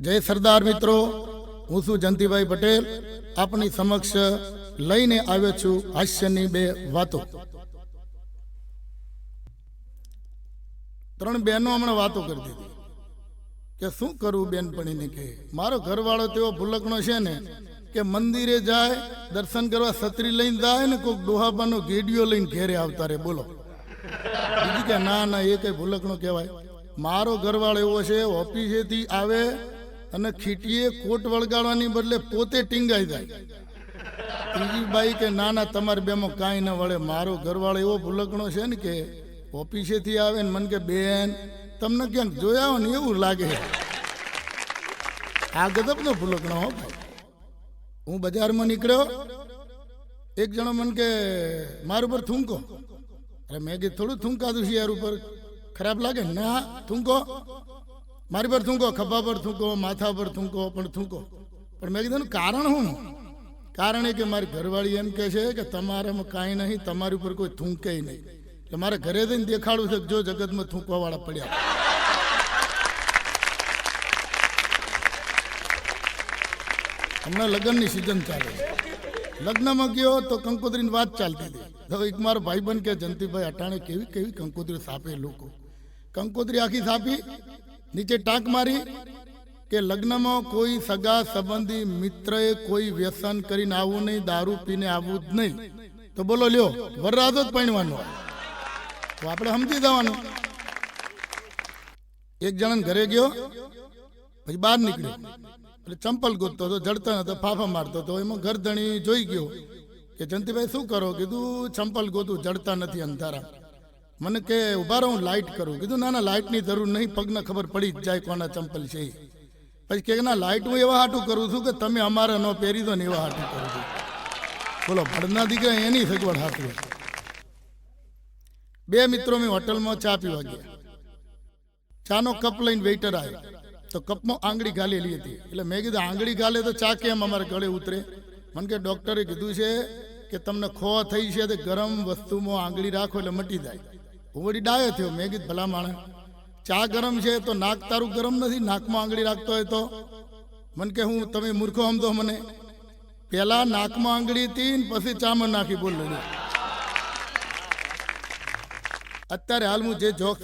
જય સરદાર મિત્રો, હું છું જયંતિભાઈ પટેલ, આપની સમક્ષ લઈને આવ્યો છું હાસ્યની બે વાતો. ત્રણ બહેનો હમણાં વાતો કરી દીધી. કે શું કરવું બેનપણીને કે, મારો ઘરવાળો તેવો ભૂલકણો છે ને, કે મંદિરે જાય, દર્શન કરવા છત્રી લઈને જાય ને કોઈક ડોહાબાનો ગેડિયો લઈને ઘેરે આવતા રે બોલો. બીજી કે ના ના, એ કઈ ભૂલકણો કહેવાય. મારો ઘરવાળો એવો છે, ઓફિસેથી આવે અને ખીટીએ કોટ વળગાડવાની બદલે પોતે ટીંગાઈ જાય. ત્રીજી બાઈ કે, ના ના, તમારે બેમાં કાંઈ ન વળે. મારો ઘરવાળો એવો ભૂલકણો છે ને કે, ઓફિસેથી આવે ને મને કે, બેન, તમને ક્યાંક જોયા હોય ને એવું લાગે. આ ગજબનો ભૂલકણો હો હું બજારમાં નીકળ્યો. એક જણો મને કે, મારું ઉપર થૂંકો. અરે મેં કીધું, થોડું થૂંકાતું છે યાર ઉપર. ખરાબ લાગે ના, થૂંકો. મારી પર થૂંકો, ખભા પર થૂંકો, માથા પર થૂંકો, પણ થૂંકો. પણ મેં કીધું કારણ શું કારણ એ કે મારી ઘરવાળી એમ કહે છે કે તમારામાં કાંઈ નહીં, તમારી ઉપર કોઈ થૂંકે નહીં. એટલે મારે ઘરે જઈને દેખાડવું છે કે જો જગતમાં થૂંકવાવાળા પડ્યા. હમણાં લગ્નની સિઝન ચાલે છે. લગ્નમાં ગયો તો કંકોત્રીની વાત ચાલતી હતી. એક મારો ભાઈબંધ કે જંતીભાઈ અટાણે કેવી કેવી કંકોત્રી સાપે લોકો? કંકોત્રી આખી સાપી નીચે ટાંક મારી કે લગ્નમાં કોઈ સગા સંબંધી મિત્રએ કોઈ વ્યસન કરીને આવવું નહીં, દારૂ પીને આવવું જ નહીં. તો બોલો, લ્યો, વરરાજો જ પૈણવાનો તો આપણે સમજી જવાનું. એક જણા ઘરે ગયો, પછી બહાર નીકળ્યો. એટલે ચંપલ ગોતતો હતો જડતો હતો, ફાફા મારતો હતો. એમાં ઘરધણી જોઈ ગયો કે જંતીભાઈ શું કરો? કીધું, ચંપલ ગોતું, જડતા નથી અંધારા. મને કે, ઊભા રહો, હું લાઇટ કરું. કીધું, ના ના લાઇટની જરૂર નહીં, પગને ખબર પડી જ જાય કોના ચંપલ છે. પછી કે, ના લાઇટ હું એવા હાટું કરું છું કે તમે અમારે ન પહેરી દો ને એવા હાટું કરું છું. બોલો, ભડના દીકરા એની સગવડ હાથું. બે મિત્રો મેં હોટલમાં ચા પીવા ગયા. ચાનો કપ લઈને વેઇટર આવ્યો તો કપમાં આંગળી ગાલેલી હતી. એટલે મેં કીધું, આંગળી ગાલે તો ચા કેમ અમારે ગળે ઉતરે? મને કે, ડૉક્ટરે કીધું છે કે, તમને ખો થઈ છે તે ગરમ વસ્તુમાં આંગળી રાખો એટલે મટી જાય. હું વળી ડાયો થયો. મેં કીધું, ભલા માણસ, ચા ગરમ છે તો નાક તારું ગરમ નથી, નાકમાં આંગળી રાખતો હોય તો. મને કે, હું, તમે મૂર્ખો સમજો મને. પહેલા નાકમાં આંગળી હતી પછી ચામાં નાખી બોલ અત્યારે હાલ હું જે જોક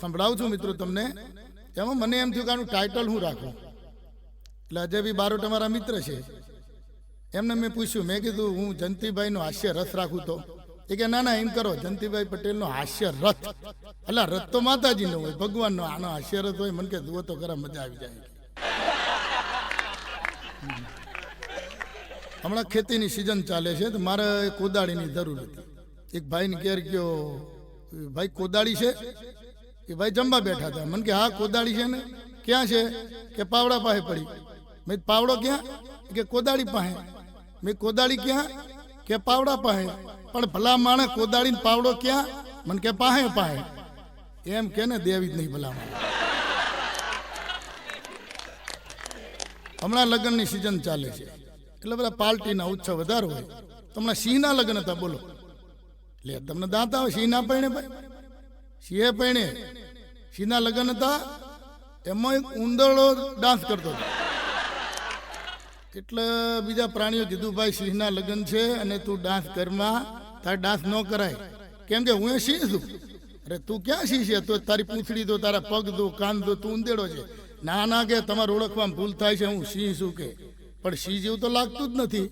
સંભળાવું છું મિત્રો તમને, એમાં મને એમ થયું કે આનું ટાઇટલ હું રાખું. એટલે અજયભાઈ બારોટ અમારા મિત્ર છે. એમને મેં પૂછ્યું, મેં કીધું, હું જંતીભાઈનો હાસ્ય રસ રાખું તો? એ કે, ના ના, એમ કરો. જયંતિભાઈ પટેલનો હાસ્ય રથ એટલે રથ તો માતાજીનો હોય, ભગવાનનો આનો હાસ્ય રથ હોય, મને કે જુઓ તો ખરા મજા આવી જાય. હમણાં ખેતીની સિઝન ચાલે છે, તો મારે કોદાળીની જરૂર હતી. એક ભાઈને ઘેર ગયો ભાઈ કોદાળી છે, એ ભાઈ જમવા બેઠા હતા. મને કે, હા, કોદાળી છે ને? ક્યાં છે? કે, પાવડા પાસે પડી. મેં પાવડો ક્યાં? કે, કોદાળી પાસે. મેં કોદાળી ક્યાં? કે, પાવડા પાસે. પણ ભલા માણે કોદાળી ને પાવડો ક્યાં? મને કે પાહે પાહે. એમ કે ને દેવી જ નહીં ભલા માણે હમણાં લગ્નની સિઝન ચાલે છે. એટલે બધા પાર્ટીના ઉત્સવ વધારે હોય. તો હમણાં સિંહના લગ્ન હતા, બોલો. લે, તમને દાંત આવે સિંહ ના પરણે ભાઈ. સિંહે સિંહ સિંહના લગ્ન હતા, એમાં એક ઉંદરડો ડાન્સ કરતો હતો. એટલે બીજા પ્રાણીઓ કીધું, ભાઈ, સિંહના લગ્ન છે અને તું ડાન્સ કરમાં તારે ડાન્સ ન કરાય. કેમ કે હું એ સિંહ છું. અરે તું ક્યાં સિંહ છે તો તારી પૂંછડી દો તારા પગ દો કાન દો તું ઉંદેડો છે. ના ના કે તમારે ઓળખવામાં ભૂલ થાય છે, હું સિંહ છું કે. પણ સિંહ જેવું તો લાગતું જ નથી.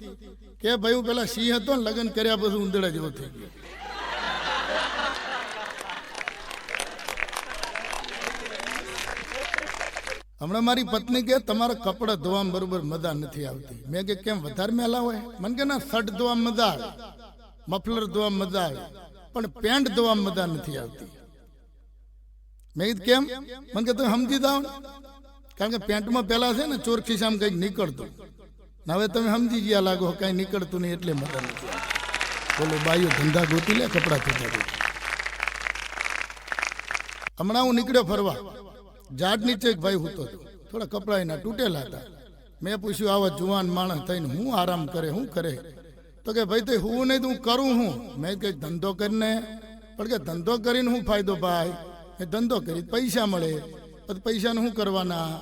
કે ભાઈ, હું પેલા સિંહ હતો ને, લગ્ન કર્યા પછી ઉંદેડા જેવો થઈ ગયો. હમણાં મારી પત્ની કે, તમારા કપડાં ધોવામાં બરોબર મજા નથી આવતી. મેં કે, કેમ, વધારે મેલા હોય? મને કે, ના, શર્ટ ધોવામાં મજા આવે. મફલર ધોવા મજા આવે. પણ પેન્ટ ધોવામાં મજા નથી આવતી. મેં કેમ? મને કે તમે સમજી દાવ કારણ કે પેન્ટમાં પેલા છે ને ચોર ખિસ્સામાં કંઈક નીકળતું. હવે તમે સમજી ગયા લાગો કાંઈ નીકળતું નહીં એટલે મજા નથી બોલો બાઈઓ ધંધા ગોતી લે, કપડાં ધોતા ગોતી હમણાં હું નીકળ્યો ફરવા. ઝાડ નીચે એક ભાઈ હતો. થોડા કપડા એના તૂટેલા હતા. મેં પૂછ્યું, આવા જુવાન માણસ થઈને હું આરામ કરે, હું કરે? તો કે ભાઈ તો હું નહીં તું હું કરું હું? મેં કે ધંધો કરીને. પણ કે ધંધો કરીને શું ફાયદો ભાઈ એ ધંધો કરી પૈસા મળે. પછી પૈસાને શું કરવાના?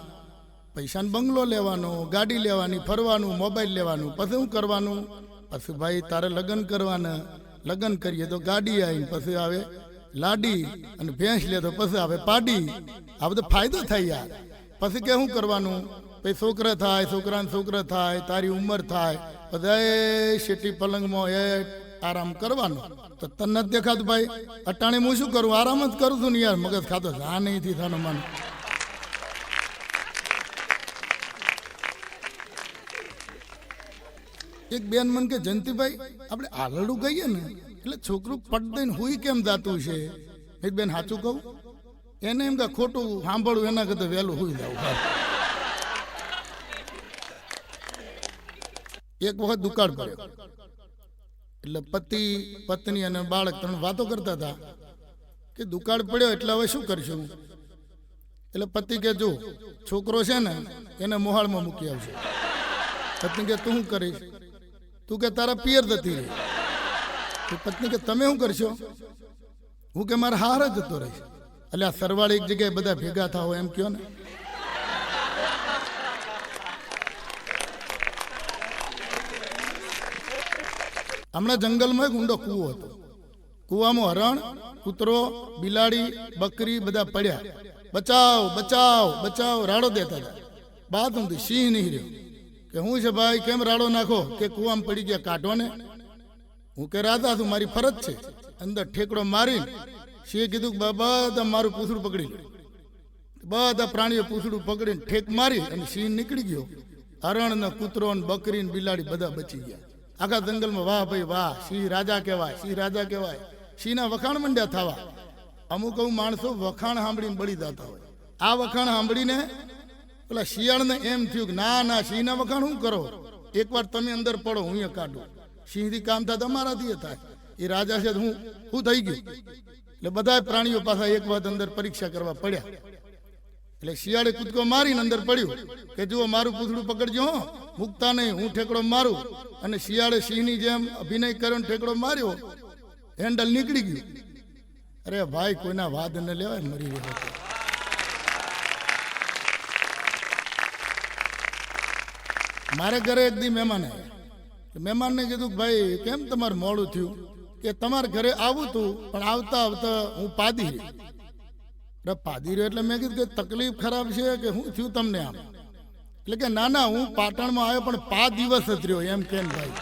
પૈસાનો બંગલો લેવાનો, ગાડી લેવાની, ફરવાનું, મોબાઈલ લેવાનું. પછી શું કરવાનું? પછી ભાઈ તારે લગ્ન કરવાના. લગ્ન કરીએ તો ગાડી આવીને પછી આવે લાડી અને ભેંસ લે તો પછી આવે પાડી. આ બધો ફાયદો થાય યાર. પછી કે શું કરવાનું? પછી છોકરા થાય, છોકરાને છોકરા થાય, તારી ઉંમર થાય. બધા શેટી પલંગમાં એ આરામ કરવાનો. તો તને નથી દેખાતું ભાઈ? અટાણે હું શું કરું? આરામ જ કરું છું ને યાર. મગજ ખાતો જા નહીં થી થાનો મન. એક બેન મન કે, જયંતિભાઈ, આપણે આલડું કહીએ ને, એટલે છોકરું પટ દઈને હુઈ કેમ જાતું છે? એક બેન સાચું કહું, એને એમ કે, ખોટું સાંભળવું એના કરતા વહેલું હુઈ જવું એક વખત દુકાળ પડ્યો. એટલે પતિ, પત્ની અને બાળક ત્રણ વાતો કરતા હતા કે દુકાળ પડ્યો એટલે હવે શું કરશું? એટલે પતિ કે, જો, છોકરો છે ને, એને મોહાળમાં મૂકી આવશે પત્ની કે, તું શું કરીશ? તું કે, તારા પિયર જતી રહી. પત્ની કે, તમે શું કરશો? હું કે, મારા હાર જ જતો રહીશ. એટલે આ સરવાળી એક જગ્યાએ બધા ભેગા થાવ એમ કયો ને. હમણાં જંગલમાં ઊંડો કૂવો હતો. કૂવામાં હરણ, કૂતરો, બિલાડી, બકરી બધા પડ્યા. બચાવ બચાવ બચાવ, રાડો દેતા હતા. બાદ ઊંધી સિંહ નહીં રહ્યો કે હું છે ભાઈ, કેમ રાડો નાખો? કે કૂવામાં પડી ગયા કાઢો ને હું કે, રાધા, તું મારી ફરજ છે. અંદર ઠેકડો મારી સિંહે કીધું કે બધા મારું પૂછડું પકડી બધા પ્રાણીઓ પૂછડું પકડીને ઠેક મારી અને સિંહ નીકળી ગયો. હરણ ને કૂતરો ને બકરી ને બિલાડી બધા બચી ગયા. આખા જંગલમાં વાહ ભાઈ વાહ સિંહ રાજા કહેવાય સિંહ રાજા કહેવાય. સિંહના વખાણ મંડ્યા થવા. અમુક અમુક માણસો વખાણ સાંભળીને બળી જતા હોય. આ વખાણ સાંભળીને પેલા શિયાળને એમ થયું કે ના ના સિંહના વખાણ શું કરો? એકવાર તમે અંદર પડો, હું એ કાઢું. સિંહથી કામ થાય મારાથી થાય. એ રાજા છે હું હું થઈ ગયું. એટલે બધા પ્રાણીઓ પાસે એક વાત અંદર પરીક્ષા કરવા પડ્યા. એટલે શિયાળે કૂદકો મારીને અંદર પડ્યું કે જુઓ, મારું પૂતળું પકડજો મૂકતા નહીં, હું ઠેકડો મારું. અને શિયાળે સિંહની જેમ અભિનય કર્યો ઠેકડો માર્યો, હેન્ડલ નીકળી ગયું. અરે ભાઈ, કોઈના વાદ ન લેવાય, મરી ગયો મારે ઘરે એક દી મહેમાન આવ્યા. મહેમાનને કીધું, ભાઈ, કેમ તમારું મોડું થયું? કે તમારા ઘરે આવું તું, પણ આવતા આવતા હું પાદી રહી અરે પાદી રહ્યો એટલે મેં કીધું કે તકલીફ ખરાબ છે કે હું થયું તમને આમ? એટલે કે ના ના, હું પાટણમાં આવ્યો પણ પાંચ દિવસ જ રહ્યો એમ કેમ ભાઈ?